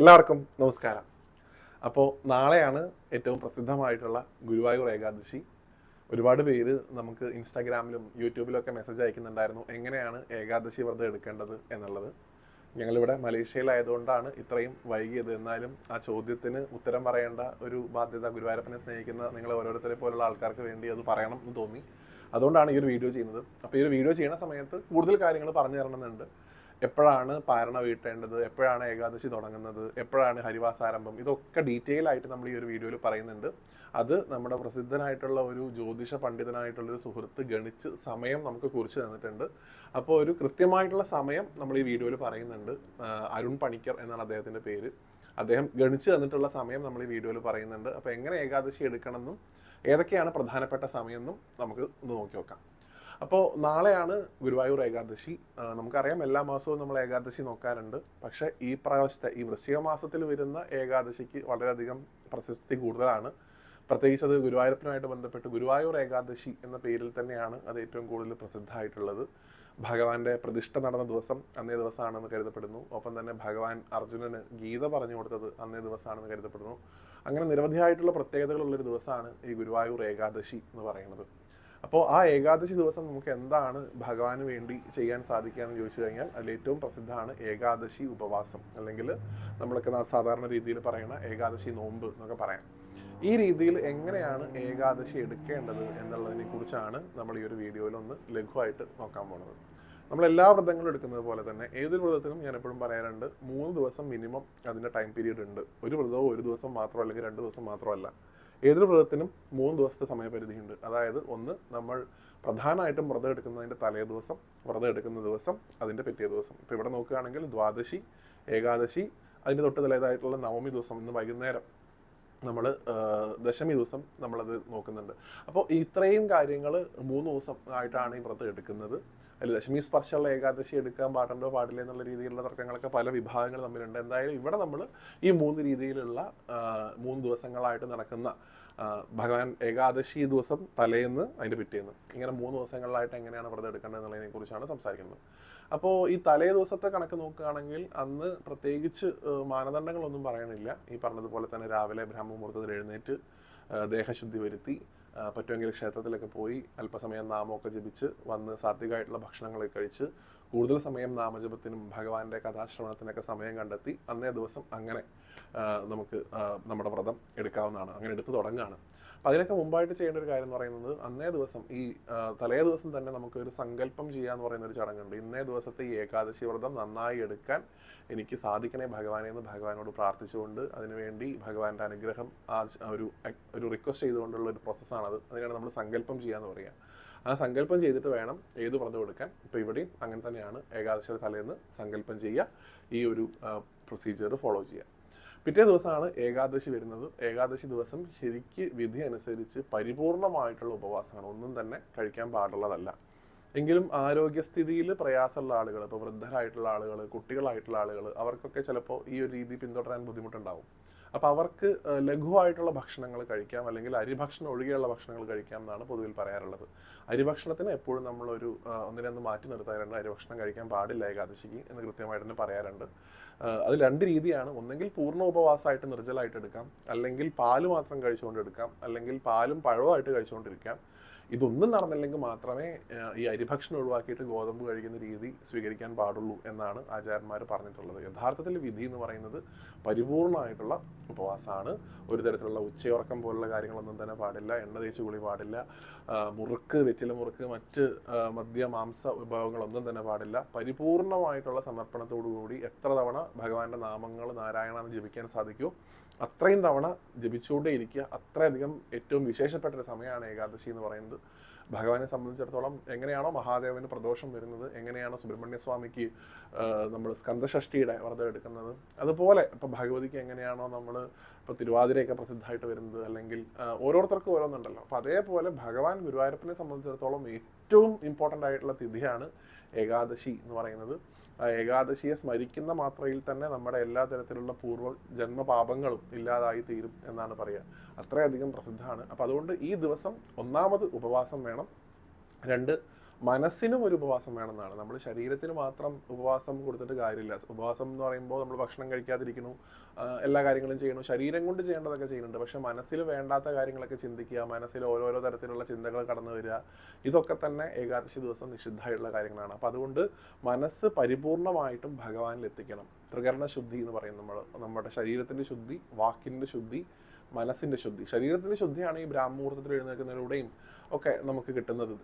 എല്ലാവർക്കും നമസ്കാരം. അപ്പോൾ നാളെയാണ് ഏറ്റവും പ്രസിദ്ധമായിട്ടുള്ള ഗുരുവായൂർ ഏകാദശി. ഒരുപാട് പേര് നമുക്ക് ഇൻസ്റ്റാഗ്രാമിലും യൂട്യൂബിലും ഒക്കെ മെസ്സേജ് അയക്കുന്നുണ്ടായിരുന്നു എങ്ങനെയാണ് ഏകാദശി വ്രതം എടുക്കേണ്ടത് എന്നുള്ളത്. ഞങ്ങളിവിടെ മലേഷ്യയിലായതുകൊണ്ടാണ് ഇത്രയും വൈകിയത്. എന്നാലും ആ ചോദ്യത്തിന് ഉത്തരം പറയേണ്ട ഒരു ബാധ്യത ഗുരുവായൂരപ്പനെ സ്നേഹിക്കുന്ന നിങ്ങൾ ഓരോരുത്തരെ പോലുള്ള ആൾക്കാർക്ക് വേണ്ടി അത് പറയണം എന്ന് തോന്നി. അതുകൊണ്ടാണ് ഈ ഒരു വീഡിയോ ചെയ്യുന്നത്. അപ്പോൾ ഈ ഒരു വീഡിയോ ചെയ്യുന്ന സമയത്ത് കൂടുതൽ കാര്യങ്ങൾ പറഞ്ഞു തരണമെന്നുണ്ട്. എപ്പോഴാണ് പാരണ വീട്ടേണ്ടത്? എപ്പോഴാണ് ഏകാദശി തുടങ്ങുന്നത്? എപ്പോഴാണ് ഹരിവാസാരംഭം ഇതൊക്കെ ഡീറ്റെയിൽ ആയിട്ട് നമ്മൾ ഈ ഒരു വീഡിയോയിൽ പറയുന്നുണ്ട്. അത് നമ്മുടെ പ്രസിദ്ധനായിട്ടുള്ള ഒരു ജ്യോതിഷ പണ്ഡിതനായിട്ടുള്ള ഒരു സുഹൃത്ത് ഗണിച്ച് സമയം നമുക്ക് കുറിച്ച് തന്നിട്ടുണ്ട്. അപ്പോൾ ഒരു കൃത്യമായിട്ടുള്ള സമയം നമ്മൾ ഈ വീഡിയോയിൽ പറയുന്നുണ്ട്. അരുൺ പണിക്കർ എന്നാണ് അദ്ദേഹത്തിന്റെ പേര്. അദ്ദേഹം ഗണിച്ച് തന്നിട്ടുള്ള സമയം നമ്മൾ ഈ വീഡിയോയിൽ പറയുന്നുണ്ട്. അപ്പോൾ എങ്ങനെ ഏകാദശി എടുക്കണമെന്നും ഏതൊക്കെയാണ് പ്രധാനപ്പെട്ട സമയമെന്നും നമുക്ക് ഒന്ന് നോക്കി നോക്കാം. അപ്പോൾ നാളെയാണ് ഗുരുവായൂർ ഏകാദശി. നമുക്കറിയാം എല്ലാ മാസവും നമ്മൾ ഏകാദശി നോക്കാറുണ്ട്. പക്ഷേ ഈ പ്രാവശ്യത്തെ ഈ വൃശ്ചിക മാസത്തിൽ വരുന്ന ഏകാദശിക്ക് വളരെയധികം പ്രശസ്തി കൂടുതലാണ്. പ്രത്യേകിച്ച് അത് ഗുരുവായൂരപ്പനുമായിട്ട് ബന്ധപ്പെട്ട് ഗുരുവായൂർ ഏകാദശി എന്ന പേരിൽ തന്നെയാണ് അത് ഏറ്റവും കൂടുതൽ പ്രസിദ്ധമായിട്ടുള്ളത്. ഭഗവാന്റെ പ്രതിഷ്ഠ നടന്ന ദിവസം അന്നേ ദിവസമാണെന്ന് കരുതപ്പെടുന്നു. ഒപ്പം തന്നെ ഭഗവാൻ അർജുനന് ഗീത പറഞ്ഞു കൊടുത്തത് അന്നേ ദിവസമാണെന്ന് കരുതപ്പെടുന്നു. അങ്ങനെ നിരവധിയായിട്ടുള്ള പ്രത്യേകതകളുള്ളൊരു ദിവസമാണ് ഈ ഗുരുവായൂർ ഏകാദശി എന്ന് പറയുന്നത്. അപ്പോൾ ആ ഏകാദശി ദിവസം നമുക്ക് എന്താണ് ഭഗവാന് വേണ്ടി ചെയ്യാൻ സാധിക്കുക എന്ന് ചോദിച്ചു കഴിഞ്ഞാൽ അതിൽ ഏറ്റവും പ്രസിദ്ധമാണ് ഏകാദശി ഉപവാസം. അല്ലെങ്കിൽ നമ്മളൊക്കെ സാധാരണ രീതിയിൽ പറയുന്ന ഏകാദശി നോമ്പ് എന്നൊക്കെ പറയാം. ഈ രീതിയിൽ എങ്ങനെയാണ് ഏകാദശി എടുക്കേണ്ടത് എന്നുള്ളതിനെ കുറിച്ചാണ് നമ്മൾ ഈ ഒരു വീഡിയോയിൽ ഒന്ന് ലഘുവായിട്ട് നോക്കാൻ പോകുന്നത് നമ്മൾ എല്ലാ വ്രതങ്ങളും എടുക്കുന്നത് പോലെ തന്നെ ഏതൊരു വ്രതത്തിനും ഞാൻ എപ്പോഴും പറയാറുണ്ട് മൂന്ന് ദിവസം മിനിമം അതിന്റെ ടൈം പീരീഡ് ഉണ്ട്. ഒരു വ്രതവും ഒരു ദിവസം മാത്രം അല്ലെങ്കിൽ രണ്ട് ദിവസം മാത്രമല്ല. ഏതൊരു വ്രതത്തിനും മൂന്ന് ദിവസത്തെ സമയപരിധിയുണ്ട്. അതായത് ഒന്ന് നമ്മൾ പ്രധാനമായിട്ടും വ്രതം എടുക്കുന്നതിന്റെ തലേ ദിവസം വ്രതം എടുക്കുന്ന ദിവസം അതിന്റെ പിറ്റേ ദിവസം. ഇപ്പോൾ ഇവിടെ നോക്കുകയാണെങ്കിൽ ദ്വാദശി ഏകാദശി അതിന്റെ തൊട്ട് തലേതായിട്ടുള്ള നവമി ദിവസം ഇന്ന് വൈകുന്നേരം. നമ്മൾ ദശമി ദിവസം നമ്മളത് നോക്കുന്നുണ്ട്. അപ്പോൾ ഇത്രയും കാര്യങ്ങൾ മൂന്ന് ദിവസം ആയിട്ടാണ് ഈ വ്രതം എടുക്കുന്നത്. അല്ല ദശമി സ്പർശമുള്ള ഏകാദശി എടുക്കാൻ പാടുണ്ടോ പാടില്ല എന്നുള്ള രീതിയിലുള്ള തർക്കങ്ങളൊക്കെ പല വിഭാഗങ്ങൾ തമ്മിലുണ്ട്. എന്തായാലും ഇവിടെ നമ്മൾ ഈ മൂന്ന് രീതിയിലുള്ള മൂന്ന് ദിവസങ്ങളായിട്ട് നടക്കുന്ന ഭഗവാൻ ഏകാദശി ദിവസം തലേന്ന് അതിന്റെ പിറ്റേന്ന്. ഇങ്ങനെ മൂന്ന് ദിവസങ്ങളിലായിട്ട് എങ്ങനെയാണ് വ്രതം എടുക്കേണ്ടത് കുറിച്ചാണ് സംസാരിക്കുന്നത്. അപ്പോൾ ഈ തലേ ദിവസത്തെ കണക്ക് നോക്കുകയാണെങ്കിൽ അന്ന് പ്രത്യേകിച്ച് മാനദണ്ഡങ്ങളൊന്നും പറയണില്ല. ഈ പറഞ്ഞതുപോലെ തന്നെ രാവിലെ ബ്രഹ്മമുഹൂർത്തത്തിൽ എഴുന്നേറ്റ് ദേഹശുദ്ധി വരുത്തി പറ്റുമെങ്കിൽ ക്ഷേത്രത്തിലൊക്കെ പോയി അല്പസമയം നാമമൊക്കെ ജപിച്ച് വന്ന് സാത്വികമായിട്ടുള്ള ഭക്ഷണങ്ങളൊക്കെ കഴിച്ച് കൂടുതൽ സമയം നാമജപത്തിനും ഭഗവാന്റെ കഥാശ്രവണത്തിനൊക്കെ സമയം കണ്ടെത്തി അന്നേ ദിവസം അങ്ങനെ നമുക്ക് നമ്മുടെ വ്രതം എടുക്കാവുന്നതാണ്. അങ്ങനെ എടുത്തു തുടങ്ങുകയാണ്. അപ്പം അതിനൊക്കെ മുമ്പായിട്ട് ചെയ്യേണ്ട ഒരു കാര്യം എന്ന് പറയുന്നത് അന്നേ ദിവസം ഈ തലേ ദിവസം തന്നെ നമുക്ക് ഒരു സങ്കല്പം ചെയ്യാന്ന് പറയുന്ന ഒരു ചടങ്ങുണ്ട്. ഇന്നേ ദിവസത്തെ ഈ ഏകാദശി വ്രതം നന്നായി എടുക്കാൻ എനിക്ക് സാധിക്കണേ ഭഗവാനെ എന്ന് ഭഗവാനോട് പ്രാർത്ഥിച്ചുകൊണ്ട് അതിനുവേണ്ടി ഭഗവാന്റെ അനുഗ്രഹം ആ ഒരു ഒരു റിക്വസ്റ്റ് ചെയ്തുകൊണ്ടുള്ള ഒരു പ്രോസസ്സാണത് അതിനാണ് നമ്മൾ സങ്കല്പം ചെയ്യാന്ന് പറയുക. ആ സങ്കല്പം ചെയ്തിട്ട് വേണം ഏത് പറഞ്ഞു കൊടുക്കാൻ ഇപ്പോൾ ഇവിടെയും അങ്ങനെ തന്നെയാണ് ഏകാദശിയുടെ തലേന്ന് സങ്കല്പം ചെയ്യുക ഈ ഒരു പ്രൊസീജിയർ ഫോളോ ചെയ്യുക. പിറ്റേ ദിവസമാണ് ഏകാദശി വരുന്നത്. ഏകാദശി ദിവസം ശരിക്ക് വിധി അനുസരിച്ച് പരിപൂർണമായിട്ടുള്ള ഉപവാസമാണ്. ഒന്നും തന്നെ കഴിക്കാൻ പാടുള്ളതല്ല. എങ്കിലും ആരോഗ്യസ്ഥിതിയിൽ പ്രയാസമുള്ള ആളുകൾ ഇപ്പോൾ വൃദ്ധരായിട്ടുള്ള ആളുകൾ കുട്ടികളായിട്ടുള്ള ആളുകൾ അവർക്കൊക്കെ ചിലപ്പോൾ ഈ ഒരു രീതി പിന്തുടരാൻ ബുദ്ധിമുട്ടുണ്ടാവും. അപ്പോൾ അവർക്ക് ലഘുവായിട്ടുള്ള ഭക്ഷണങ്ങൾ കഴിക്കാം അല്ലെങ്കിൽ അരിഭക്ഷണം ഒഴികെയുള്ള ഭക്ഷണങ്ങൾ കഴിക്കാം എന്നാണ് പൊതുവിൽ പറയാറുള്ളത്. അരിഭക്ഷണത്തിന് എപ്പോഴും നമ്മളൊരു ഒന്നിനൊന്ന് മാറ്റി നിർത്താറുണ്ട് അരിഭക്ഷണം കഴിക്കാൻ പാടില്ല ഏകാദശിക്ക് എന്ന് കൃത്യമായിട്ട് തന്നെ പറയാറുണ്ട്. അത് രണ്ട് രീതിയാണ്. ഒന്നെങ്കിൽ പൂർണ ഉപവാസമായിട്ട് നിർജലമായിട്ട് എടുക്കാം. അല്ലെങ്കിൽ പാൽ മാത്രം കഴിച്ചുകൊണ്ട് എടുക്കാം. അല്ലെങ്കിൽ പാലും പഴവുമായിട്ട് കഴിച്ചുകൊണ്ടിരിക്കാം. ഇതൊന്നും നടന്നില്ലെങ്കിൽ മാത്രമേ ഈ അരിഭക്ഷണം ഒഴിവാക്കിയിട്ട് ഗോതമ്പ് കഴിക്കുന്ന രീതി സ്വീകരിക്കാൻ പാടുള്ളൂ എന്നാണ് ആചാര്യന്മാർ പറഞ്ഞിട്ടുള്ളത്. യഥാർത്ഥത്തിൽ വിധി എന്ന് പറയുന്നത് പരിപൂർണമായിട്ടുള്ള ഉപവാസമാണ്. ഒരു തരത്തിലുള്ള ഉച്ചയുറക്കം പോലുള്ള കാര്യങ്ങളൊന്നും തന്നെ പാടില്ല എണ്ണ തേച്ച് കുളി പാടില്ല മുറുക്ക് വെച്ചില മുറുക്ക് മറ്റ് മദ്യ മാംസ വിഭവങ്ങളൊന്നും തന്നെ പാടില്ല. പരിപൂർണമായിട്ടുള്ള സമർപ്പണത്തോടുകൂടി എത്ര തവണ ഭഗവാന്റെ നാമങ്ങൾ നാരായണ എന്ന് ജപിക്കാൻ സാധിക്കുമോ അത്രയും തവണ ജപിച്ചുകൊണ്ടേ ഇരിക്കുക അത്രയധികം ഏറ്റവും വിശേഷപ്പെട്ട ഒരു സമയമാണ് ഏകാദശി എന്ന് പറയുന്നത്. ഭഗവാനെ സംബന്ധിച്ചിടത്തോളം എങ്ങനെയാണോ മഹാദേവന് പ്രദോഷം വരുന്നത് എങ്ങനെയാണോ സുബ്രഹ്മണ്യ സ്വാമിക്ക് നമ്മൾ സ്കന്ധഷഷ്ടിയുടെ വ്രതം എടുക്കുന്നത്. അതുപോലെ ഇപ്പം ഭഗവതിക്ക് എങ്ങനെയാണോ നമ്മൾ ഇപ്പോൾ തിരുവാതിരയൊക്കെ പ്രസിദ്ധമായിട്ട് വരുന്നത് അല്ലെങ്കിൽ ഓരോരുത്തർക്കും ഓരോന്നുണ്ടല്ലോ. അപ്പോൾ അതേപോലെ ഭഗവാൻ ഗുരുവായൂരപ്പനെ സംബന്ധിച്ചിടത്തോളം ഏറ്റവും ഇമ്പോർട്ടന്റ് ആയിട്ടുള്ള തിഥിയാണ് ഏകാദശി എന്ന് പറയുന്നത്. ഏകാദശിയെ സ്മരിക്കുന്ന മാത്രയിൽ തന്നെ നമ്മുടെ എല്ലാ തരത്തിലുള്ള പൂർവ ജന്മപാപങ്ങളും ഇല്ലാതായി തീരും എന്നാണ് പറയുക അത്രയധികം പ്രസിദ്ധമാണ്. അപ്പം അതുകൊണ്ട് ഈ ദിവസം ഒന്നാമത് ഉപവാസം വേണം. രണ്ട് മനസ്സിനും ഒരു ഉപവാസം വേണമെന്നാണ്. നമ്മൾ ശരീരത്തിന് മാത്രം ഉപവാസം കൊടുത്തിട്ട് കാര്യമില്ല. ഉപവാസം എന്ന് പറയുമ്പോൾ നമ്മൾ ഭക്ഷണം കഴിക്കാതിരിക്കുന്നു എല്ലാ കാര്യങ്ങളും ചെയ്യണം ശരീരം കൊണ്ട് ചെയ്യേണ്ടതൊക്കെ ചെയ്യുന്നുണ്ട്. പക്ഷെ മനസ്സിൽ വേണ്ടാത്ത കാര്യങ്ങളൊക്കെ ചിന്തിക്കുക മനസ്സിൽ ഓരോരോ തരത്തിലുള്ള ചിന്തകൾ കടന്നു വരിക ഇതൊക്കെ തന്നെ ഏകാദശി ദിവസം നിഷിദ്ധമായിട്ടുള്ള കാര്യങ്ങളാണ്. അപ്പം അതുകൊണ്ട് മനസ്സ് പരിപൂർണമായിട്ടും ഭഗവാനിൽ എത്തിക്കണം ത്രികരണ ശുദ്ധി എന്ന് പറയും നമ്മൾ നമ്മുടെ ശരീരത്തിന്റെ ശുദ്ധി വാക്കിന്റെ ശുദ്ധി മനസ്സിന്റെ ശുദ്ധി ശരീരത്തിന്റെ ശുദ്ധിയാണ് ഈ ബ്രാഹ്മുഹൂർത്തത്തിൽ എഴുന്നേൽക്കുന്നതിലൂടെയും ഒക്കെ നമുക്ക് കിട്ടുന്നത്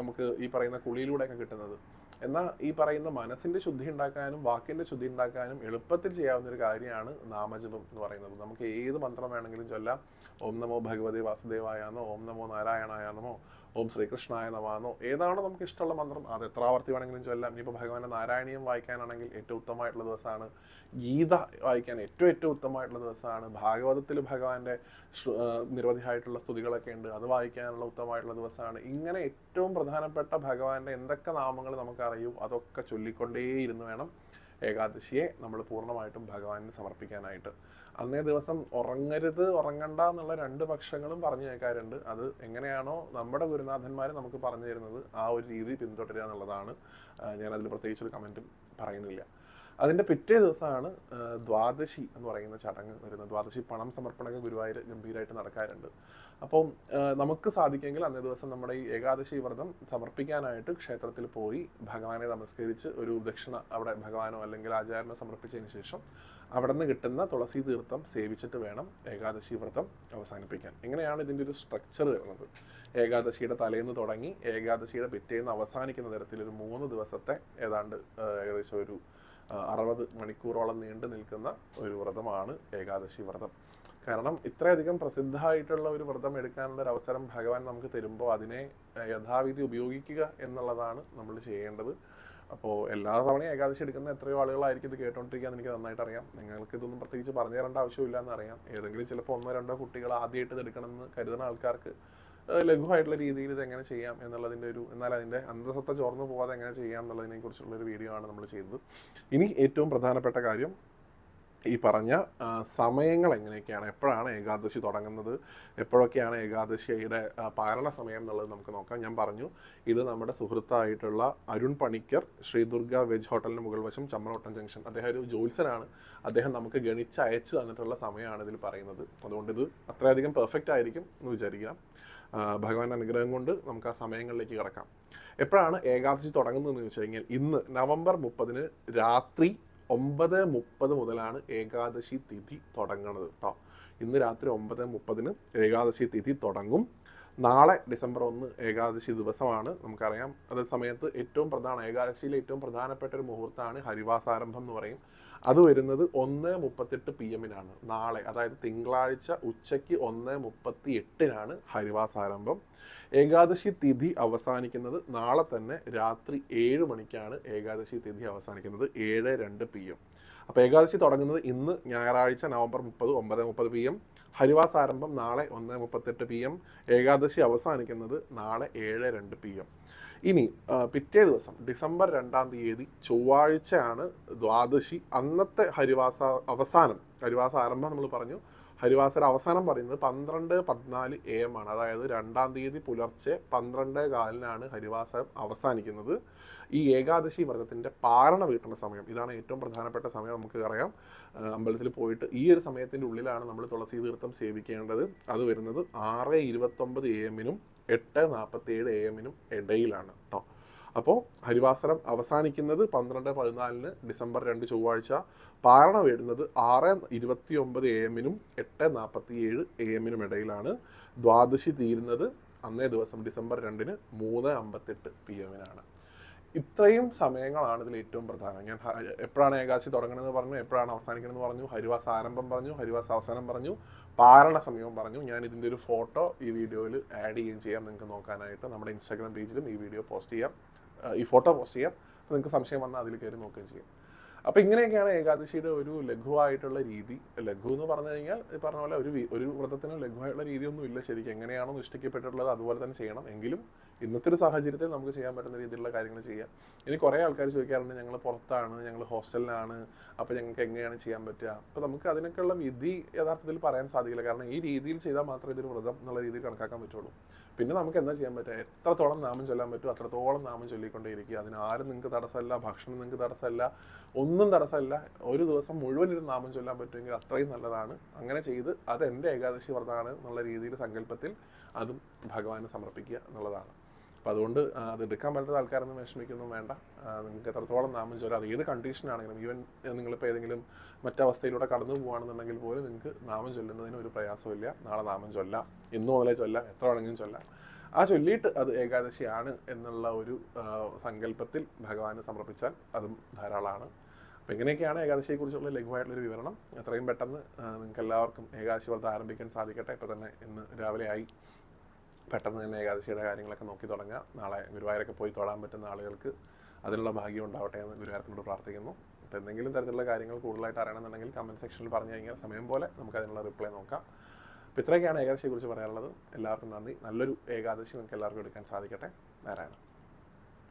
നമുക്ക് ഈ പറയുന്ന കുളിയിലൂടെയൊക്കെ കിട്ടുന്നത്. എന്നാൽ ഈ പറയുന്ന മനസ്സിന്റെ ശുദ്ധി ഉണ്ടാക്കാനും വാക്കിന്റെ ശുദ്ധി ഉണ്ടാക്കാനും എളുപ്പത്തിൽ ചെയ്യാവുന്ന ഒരു കാര്യമാണ് നാമജപം എന്ന് പറയുന്നത്. നമുക്ക് ഏത് മന്ത്രം വേണമെങ്കിലും ചൊല്ലാം. ഓം നമോ ഭഗവതി വാസുദേവായാന്നോ ഓം നമോ നാരായണായാന്നോ ഓം ശ്രീകൃഷ്ണായ നമാന്നോ ഏതാണോ നമുക്ക് ഇഷ്ടമുള്ള മന്ത്രം? അത് എത്ര ആവർത്തി വേണമെങ്കിലും ചൊല്ലാം. ഇനിയിപ്പോൾ ഭഗവാന്റെ നാരായണീയം വായിക്കാനാണെങ്കിൽ ഏറ്റവും ഉത്തമമായിട്ടുള്ള ദിവസമാണ് ഗീത വായിക്കാൻ ഏറ്റവും ഏറ്റവും ഉത്തമമായിട്ടുള്ള ദിവസമാണ്. ഭാഗവതത്തിൽ ഭഗവാന്റെ നിരവധിയായിട്ടുള്ള സ്തുതികളൊക്കെ ഉണ്ട്. അത് വായിക്കാനുള്ള ഉത്തമമായിട്ടുള്ള ദിവസമാണ്. ഇങ്ങനെ ഏറ്റവും പ്രധാനപ്പെട്ട ഭഗവാന്റെ എന്തൊക്കെ നാമങ്ങൾ നമുക്കറിയും അതൊക്കെ ചൊല്ലിക്കൊണ്ടേയിരുന്നു വേണം ഏകാദശിയെ നമ്മൾ പൂർണമായിട്ടും ഭഗവാനെ സമർപ്പിക്കാനായിട്ട്. അന്നേ ദിവസം ഉറങ്ങരുത് ഉറങ്ങണ്ട എന്നുള്ള രണ്ട് പക്ഷങ്ങളും പറഞ്ഞു കേൾക്കാറുണ്ട് അത് എങ്ങനെയാണോ നമ്മുടെ ഗുരുനാഥന്മാർ നമുക്ക് പറഞ്ഞു തരുന്നത് ആ ഒരു രീതി പിന്തുടരുക എന്നുള്ളതാണ്. ഞാൻ അതിൽ പ്രത്യേകിച്ച് ഒരു കമന്റും പറയുന്നില്ല. അതിന്റെ പിറ്റേ ദിവസമാണ് ദ്വാദശി എന്ന് പറയുന്ന ചടങ്ങ് വരുന്നത്. ദ്വാദശി പണം സമർപ്പണമൊക്കെ ഗുരുവായൂർ ഗംഭീരമായിട്ട് നടക്കാറുണ്ട്. അപ്പം നമുക്ക് സാധിക്കുമെങ്കിൽ അന്നേ ദിവസം നമ്മുടെ ഈ ഏകാദശി വ്രതം സമർപ്പിക്കാനായിട്ട് ക്ഷേത്രത്തിൽ പോയി ഭഗവാനെ നമസ്കരിച്ച് ഒരു ദക്ഷിണ അവിടെ ഭഗവാനോ അല്ലെങ്കിൽ ആചാരനോ സമർപ്പിച്ചതിന് ശേഷം അവിടെ നിന്ന് കിട്ടുന്ന തുളസി തീർത്ഥം സേവിച്ചിട്ട് വേണം ഏകാദശി വ്രതം അവസാനിപ്പിക്കാൻ. ഇങ്ങനെയാണ് ഇതിന്റെ ഒരു സ്ട്രക്ചർ വരുന്നത്. ഏകാദശിയുടെ തലേന്ന് തുടങ്ങി ഏകാദശിയുടെ പിറ്റേന്ന് അവസാനിക്കുന്ന തരത്തിൽ ഒരു മൂന്ന് ദിവസത്തെ ഏതാണ്ട് ഏകദേശം ഒരു അറുപത് മണിക്കൂറോളം നീണ്ടു നിൽക്കുന്ന ഒരു വ്രതമാണ് ഏകാദശി വ്രതം. കാരണം ഇത്രയധികം പ്രസിദ്ധമായിട്ടുള്ള ഒരു വ്രതം എടുക്കാനുള്ള ഒരു അവസരം ഭഗവാൻ നമുക്ക് തരുമ്പോൾ അതിനെ യഥാവിധി ഉപയോഗിക്കുക എന്നുള്ളതാണ് നമ്മൾ ചെയ്യേണ്ടത്. അപ്പോൾ എല്ലാ തവണയും ഏകാദശി എടുക്കുന്ന എത്രയോ ആളുകളായിരിക്കും ഇത് കേട്ടോണ്ടിരിക്കുക എനിക്ക് നന്നായിട്ട് അറിയാം. നിങ്ങൾക്ക് ഇതൊന്നും പ്രത്യേകിച്ച് പറഞ്ഞു തരേണ്ട ആവശ്യമില്ല എന്നറിയാം ഏതെങ്കിലും ചിലപ്പോൾ ഒന്നോ രണ്ടോ കുട്ടികൾ ആദ്യമായിട്ട് ഇത് എടുക്കണമെന്ന് കരുതുന്ന ആൾക്കാർക്ക് ലഘുവായിട്ടുള്ള രീതിയിൽ ഇത് എങ്ങനെ ചെയ്യാം എന്നുള്ളതിന്റെ ഒരു എന്നാൽ അതിന്റെ അന്തസത്ത ചോർന്നു പോകാതെ എങ്ങനെ ചെയ്യാം എന്നുള്ളതിനെ കുറിച്ചുള്ള ഒരു വീഡിയോ ആണ് നമ്മൾ ചെയ്തത്. ഇനി ഏറ്റവും പ്രധാനപ്പെട്ട കാര്യം ഈ പറഞ്ഞ സമയങ്ങൾ എങ്ങനെയൊക്കെയാണ് എപ്പോഴാണ് ഏകാദശി തുടങ്ങുന്നത് എപ്പോഴൊക്കെയാണ് ഏകാദശിയുടെ പാരണ സമയം എന്നുള്ളത് നമുക്ക് നോക്കാം. ഞാൻ പറഞ്ഞു ഇത് നമ്മുടെ സുഹൃത്തായിട്ടുള്ള അരുൺ പണിക്കർ ശ്രീ ദുർഗ വെജ് ഹോട്ടലിന് മുകൾ വശം ചമ്മനോട്ടം ജംഗ്ഷൻ. അദ്ദേഹം ഒരു ജോത്സനാണ് അദ്ദേഹം നമുക്ക് ഗണിച്ച് അയച്ചു തന്നിട്ടുള്ള സമയമാണ് ഇതിൽ പറയുന്നത്. അതുകൊണ്ട് ഇത് അത്രയധികം പെർഫെക്റ്റ് ആയിരിക്കും എന്ന് വിചാരിക്കാം. ഭഗവാൻ അനുഗ്രഹം കൊണ്ട് നമുക്ക് ആ സമയങ്ങളിലേക്ക് കിടക്കാം. എപ്പോഴാണ് ഏകാദശി തുടങ്ങുന്നതെന്ന് ചോദിച്ചു കഴിഞ്ഞാൽ ഇന്ന് നവംബർ മുപ്പതിന് രാത്രി ഒമ്പത് മുപ്പത് മുതലാണ് ഏകാദശി തിഥി തുടങ്ങുന്നത് കേട്ടോ ഇന്ന് രാത്രി ഒമ്പത് മുപ്പതിന് ഏകാദശി തിഥി തുടങ്ങും. നാളെ ഡിസംബർ ഒന്ന് ഏകാദശി ദിവസമാണ് നമുക്കറിയാം. അതേ സമയത്ത് ഏറ്റവും പ്രധാന ഏകാദശിയിലെ ഏറ്റവും പ്രധാനപ്പെട്ട ഒരു മുഹൂർത്തമാണ് ഹരിവാസാരംഭം എന്ന് പറയും. അത് വരുന്നത് ഒന്ന് മുപ്പത്തെട്ട് പി എമ്മിനാണ്. നാളെ അതായത് തിങ്കളാഴ്ച ഉച്ചയ്ക്ക് ഒന്ന് മുപ്പത്തി എട്ടിനാണ് ഹരിവാസാരംഭം. ഏകാദശി തിഥി അവസാനിക്കുന്നത് നാളെ തന്നെ രാത്രി ഏഴ് മണിക്കാണ് ഏകാദശി തിഥി അവസാനിക്കുന്നത്. ഏഴ് രണ്ട് പി എം അപ്പോൾ ഏകാദശി തുടങ്ങുന്നത് ഇന്ന് ഞായറാഴ്ച നവംബർ മുപ്പത് ഒമ്പത് മുപ്പത് പി എം ഹരിവാസ് ആരംഭം നാളെ ഒന്ന് മുപ്പത്തെട്ട് പി എം ഏകാദശി അവസാനിക്കുന്നത് നാളെ ഏഴ് രണ്ട് പി എം ഇനി പിറ്റേ ദിവസം ഡിസംബർ രണ്ടാം തീയതി ചൊവ്വാഴ്ചയാണ് ദ്വാദശി. അന്നത്തെ ഹരിവാസ അവസാനം ഹരിവാസ ആരംഭം നമ്മൾ പറഞ്ഞു. ഹരിവാസര അവസാനം പറയുന്നത് പന്ത്രണ്ട് പതിനാല് എ എം ആണ്. അതായത് രണ്ടാം തീയതി പുലർച്ചെ പന്ത്രണ്ട് കാലിനാണ് ഹരിവാസം അവസാനിക്കുന്നത്. ഈ ഏകാദശി വ്രതത്തിന്റെ പാരണ വീട്ടുന്ന സമയം ഇതാണ് ഏറ്റവും പ്രധാനപ്പെട്ട സമയം നമുക്ക് അറിയാം. അമ്പലത്തിൽ പോയിട്ട് ഈ ഒരു സമയത്തിന്റെ ഉള്ളിലാണ് നമ്മൾ തുളസി തീർത്ഥം സേവിക്കേണ്ടത്. അത് വരുന്നത് ആറ് ഇരുപത്തൊമ്പത് എ എമ്മിനും എട്ട് നാൽപ്പത്തി ഏഴ് എ എമ്മിനും ഇടയിലാണ് കേട്ടോ അപ്പോൾ ഹരിവാസരം അവസാനിക്കുന്നത് പന്ത്രണ്ട് പതിനാലിന് ഡിസംബർ രണ്ട് ചൊവ്വാഴ്ച. പാരണ വരുന്നത് ആറ് ഇരുപത്തി ഒമ്പത് എ എമ്മിനും എട്ട് നാൽപ്പത്തി ഏഴ് എ എമ്മിനും ഇടയിലാണ്. ദ്വാദശി തീരുന്നത് അന്നേ ദിവസം ഡിസംബർ രണ്ടിന് മൂന്ന് അമ്പത്തെട്ട് പി എമ്മിനാണ് ഇത്രയും സമയങ്ങളാണ് ഇതിൽ ഏറ്റവും പ്രധാനം. ഞാൻ എപ്പോഴാണ് ഏകാശി തുടങ്ങണമെന്ന് പറഞ്ഞു എപ്പോഴാണ് അവസാനിക്കണമെന്ന് പറഞ്ഞു ഹരിവാസ് ആരംഭം പറഞ്ഞു ഹരിവാസ് അവസാനം പറഞ്ഞു പാരണ സമയവും പറഞ്ഞു. ഞാൻ ഇതിന്റെ ഒരു ഫോട്ടോ ഈ വീഡിയോയിൽ ആഡ് ചെയ്യുകയും ചെയ്യാം. നിങ്ങൾക്ക് നോക്കാനായിട്ട് നമ്മുടെ ഇൻസ്റ്റാഗ്രാം പേജിലും ഈ വീഡിയോ പോസ്റ്റ് ചെയ്യാം. ഈ ഫോട്ടോ പോസ്റ്റ് ചെയ്യാം. നിങ്ങൾക്ക് സംശയം വന്നാൽ അതിൽ കയറി നോക്കുകയും ചെയ്യാം. അപ്പോൾ ഇങ്ങനെയൊക്കെയാണ് ഏകാദശിയുടെ ഒരു ലഘുവായിട്ടുള്ള രീതി. ലഘു എന്ന് പറഞ്ഞു കഴിഞ്ഞാൽ പറഞ്ഞ പോലെ ഒരു ഒരു വ്രതത്തിന് ലഘുവായിട്ടുള്ള രീതിയൊന്നും ഇല്ല ശരിക്കും. എങ്ങനെയാണോ നിഷ്ഠിക്കപ്പെട്ടിട്ടുള്ളത് അതുപോലെ തന്നെ ചെയ്യണം. എങ്കിലും ഇന്നത്തെ ഒരു സാഹചര്യത്തിൽ നമുക്ക് ചെയ്യാൻ പറ്റുന്ന രീതിയിലുള്ള കാര്യങ്ങൾ ചെയ്യാം. ഇനി കുറേ ആൾക്കാർ ചോദിക്കാറുണ്ട് ഞങ്ങൾ പുറത്താണ് ഞങ്ങൾ ഹോസ്റ്റലിലാണ് അപ്പോൾ ഞങ്ങൾക്ക് എങ്ങനെയാണ് ചെയ്യാൻ പറ്റുക? അപ്പോൾ നമുക്ക് അതിനൊക്കെയുള്ള വിധി യഥാർത്ഥത്തിൽ പറയാൻ സാധിക്കില്ല. കാരണം ഈ രീതിയിൽ ചെയ്താൽ മാത്രമേ ഇതൊരു വ്രതം എന്നുള്ള രീതിയിൽ കണക്കാക്കാൻ പറ്റുള്ളൂ. പിന്നെ നമുക്ക് എന്താ ചെയ്യാൻ പറ്റുക? എത്രത്തോളം നാമം ചൊല്ലാൻ പറ്റുമോ അത്രത്തോളം നാമം ചൊല്ലിക്കൊണ്ടേയിരിക്കുക. അതിന് ആരും നിങ്ങൾക്ക് തടസ്സമല്ല ഭക്ഷണം നിങ്ങൾക്ക് തടസ്സമല്ല ഒന്നും തടസ്സമല്ല. ഒരു ദിവസം മുഴുവൻ ഇരുന്ന് നാമം ചൊല്ലാൻ പറ്റുമെങ്കിൽ അത്രയും നല്ലതാണ്. അങ്ങനെ ചെയ്ത് അത് എന്റെ ഏകാദശി വ്രതമാണ് എന്നുള്ള രീതിയിൽ സങ്കല്പത്തിൽ അതും ഭഗവാന് സമർപ്പിക്കുക എന്നുള്ളതാണ്. അപ്പോൾ അതുകൊണ്ട് അത് എടുക്കാൻ പറ്റാത്ത ആൾക്കാരൊന്നും വിഷമിക്കൊന്നും വേണ്ട. നിങ്ങൾക്ക് എത്രത്തോളം നാമം ചൊല്ലാം അത് ഏത് കണ്ടീഷനാണെങ്കിലും ഈവൻ നിങ്ങളിപ്പോൾ ഏതെങ്കിലും മറ്റവസ്ഥയിലൂടെ കടന്നു പോകുകയാണെന്നുണ്ടെങ്കിൽ പോലും നിങ്ങൾക്ക് നാമം ചൊല്ലുന്നതിന് ഒരു പ്രയാസമില്ല നാളെ നാമം ചൊല്ലാം. ഇന്നു മുതലേ ചൊല്ലാം. എത്ര വേണമെങ്കിലും ചൊല്ലാം. ആ ചൊല്ലിയിട്ട് അത് ഏകാദശിയാണ് എന്നുള്ള ഒരു സങ്കല്പത്തിൽ ഭഗവാന് സമർപ്പിച്ചാൽ അതും ധാരാളമാണ്. അപ്പോൾ ഇങ്ങനെയൊക്കെയാണ് ഏകാദശിയെക്കുറിച്ചുള്ള ലഘുവായിട്ടുള്ളൊരു വിവരണം. എത്രയും പെട്ടെന്ന് നിങ്ങൾക്ക് എല്ലാവർക്കും ഏകാദശി വ്രതം ആരംഭിക്കാൻ സാധിക്കട്ടെ. ഇപ്പോൾ തന്നെ ഇന്ന് രാവിലെ ആയി. പെട്ടെന്ന് തന്നെ ഏകാദശിയുടെ കാര്യങ്ങളൊക്കെ നോക്കി തുടങ്ങുക നാളെ ഗുരുവായൂരൊക്കെ പോയി തൊഴാൻ പറ്റുന്ന ആളുകൾക്ക് അതിനുള്ള ഭാഗ്യം ഉണ്ടാവട്ടെ എന്ന് ഗുരുവായൂരത്തിനോട് പ്രാർത്ഥിക്കുന്നു. അപ്പോൾ എന്തെങ്കിലും തരത്തിലുള്ള കാര്യങ്ങൾ കൂടുതലായിട്ട് അറിയണമെന്നുണ്ടെങ്കിൽ കമന്റ് സെക്ഷനിൽ പറഞ്ഞു കഴിഞ്ഞാൽ സമയം പോലെ നമുക്ക് അതിനുള്ള റിപ്ലൈ നോക്കാം. അപ്പോൾ ഇത്രയൊക്കെയാണ് ഏകാദശിയെക്കുറിച്ച് പറയാനുള്ളത്. എല്ലാവർക്കും നന്ദി. നല്ലൊരു ഏകാദശി നമുക്ക് എല്ലാവർക്കും എടുക്കാൻ സാധിക്കട്ടെ. നാരായണ